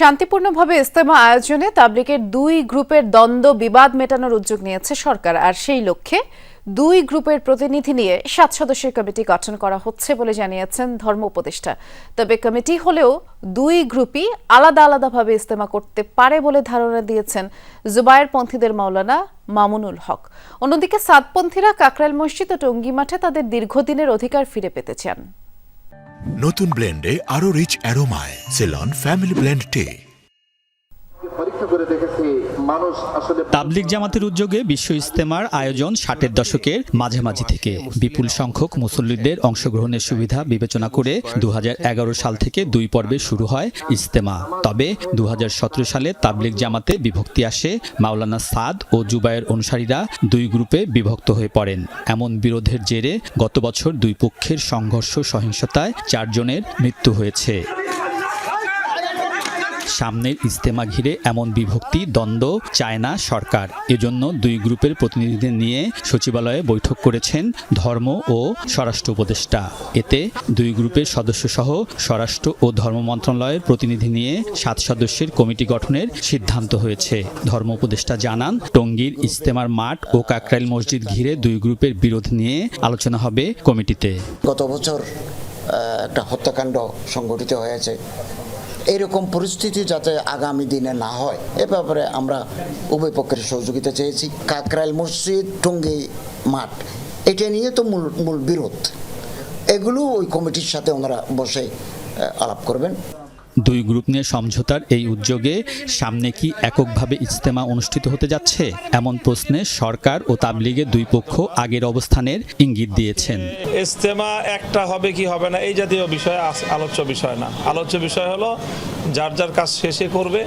শান্তিপূর্ণভাবে ইস্তেমা আয়োজনে তাবলিকের দুই গ্রুপের দ্বন্দ্ব, বিবাদ মেটানোর উদ্যোগ নিয়েছে সরকার। আর সেই লক্ষ্যে দুই গ্রুপের প্রতিনিধি নিয়ে সাত সদস্যের কমিটি গঠন করা হচ্ছে বলে জানিয়েছেন ধর্ম উপদেষ্টা। তবে কমিটি হলেও দুই গ্রুপই আলাদা আলাদাভাবে ইস্তেমা করতে পারে বলে ধারণা দিয়েছেন জুবায়ের পন্থীদের মাওলানা মামুনুল হক। অন্যদিকে সাতপন্থীরা কাকরাইল মসজিদ ও টঙ্গী মাঠে তাদের দীর্ঘদিনের অধিকার ফিরে পেতে চান। নতুন ব্লেন্ডে আরও রিচ অ্যারোমায় সেলন ফ্যামিলি ব্লেন্ড টে পরীক্ষা করে তাবলিগ জামাতের উদ্যোগে বিশ্ব ইস্তেমার আয়োজন ষাটের দশকের মাঝামাঝি থেকে। বিপুল সংখ্যক মুসল্লিদের অংশগ্রহণের সুবিধা বিবেচনা করে দু হাজার এগারো সাল থেকে দুই পর্বে শুরু হয় ইস্তেমা তবে দু হাজার সতেরো সালে তাবলিগ জামাতে বিভক্তি আসে, মাওলানা সাদ ও জুবায়ের অনুসারীরা দুই গ্রুপে বিভক্ত হয়ে পড়েন। এমন বিরোধের জেরে গত বছর দুই পক্ষের সংঘর্ষ সহিংসতায় চারজনের মৃত্যু হয়েছে। সামনের ইস্তেমা ঘিরে এমন বিভক্তি, দ্বন্দ্ব চায় না সরকার। এজন্য দুই গ্রুপের প্রতিনিধিদের নিয়ে সচিবালয়ে বৈঠক করেছেন ধর্ম ও স্বরাষ্ট্র উপদেষ্টা। এতে দুই গ্রুপের সদস্যসহ স্বরাষ্ট্র ও ধর্ম মন্ত্রণালয়ের প্রতিনিধি নিয়ে সাত সদস্যের কমিটি গঠনের সিদ্ধান্ত হয়েছে। ধর্ম উপদেষ্টা জানান, টঙ্গীর ইস্তেমার মাঠ ও কাকরাইল মসজিদ ঘিরে দুই গ্রুপের বিরোধ নিয়ে আলোচনা হবে কমিটিতে। গত বছর একটা হত্যাকাণ্ড সংঘটিত হয়েছে। এইরকম পরিস্থিতি যাতে আগামী দিনে না হয়, এ ব্যাপারে আমরা উভয় পক্ষের সহযোগিতা চেয়েছি। কাকরাইল মসজিদ, টুঙ্গি মাঠ, এটা নিয়ে তো মূল মূল বিরোধ। এগুলো ওই কমিটির সাথে ওনারা বসে আলাপ করবেন। দুই গ্রুপ নিয়ে সমঝোতার এই উদ্যোগে সামনে কি এককভাবে ইজতেমা অনুষ্ঠিত হতে যাচ্ছে? এমন প্রশ্নে সরকার ও তাবলিগের দুই পক্ষ আগের অবস্থানের ইঙ্গিত দিয়েছেন। ইজতেমা একটা হবে কি হবে না, এই জাতীয় বিষয় আলোচ্য বিষয় না। আলোচ্য বিষয় হলো যার যার কাজ শেষে করবে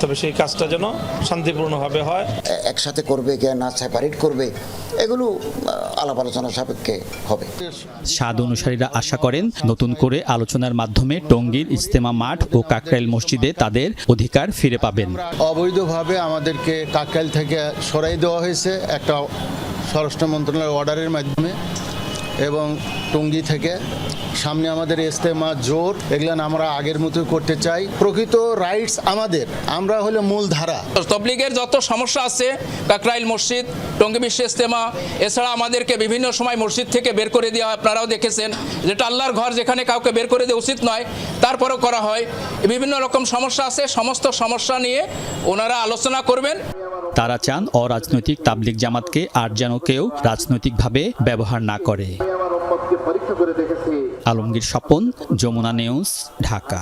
তবে সেই কাজটা যেন শান্তিপূর্ণভাবে হয়। একসাথে করবে কে না সেপারেট করবে এগুলো আলাপ আলোচনা সাপেক্ষে হবে। সাদ অনুসারীরা আশা করেন নতুন করে আলোচনার মাধ্যমে টঙ্গীর ইজতেমা মাঠ ও কাকরাইল মসজিদে তাদের অধিকার ফিরে পাবেন। অবৈধভাবে আমাদেরকে কাকরাইল থেকে সরাই দেওয়া হয়েছে একটা স্বরাষ্ট্র মন্ত্রণালয়ের অর্ডারের মাধ্যমে। এবং টঙ্গী থেকে। সামনে আমাদের ইস্তেমা জোর এগুলো আমরা আগের মতো করতে চাই। প্রকৃত রাইটস আমাদের। আমরা হলো মূল ধারা। তবলিগের যত সমস্যা আছে, কাকরাইল মসজিদ, টঙ্গী বিশ্ব ইস্তেমা এছাড়া আমাদেরকে বিভিন্ন সময় মসজিদ থেকে বের করে দেওয়া, আপনারাও দেখেছেন, যেটা আল্লাহর ঘর যেখানে কাউকে বের করে দেওয়া উচিত নয়, তারপরেও করা হয়। বিভিন্ন রকম সমস্যা আছে, সমস্ত সমস্যা নিয়ে ওনারা আলোচনা করবেন। তারা চান অরাজনৈতিক তাবলিক জামাতকে আর যেন কেউ রাজনৈতিকভাবে ব্যবহার না করে। আলমগীর স্বপন যমুনা নিউজ ঢাকা।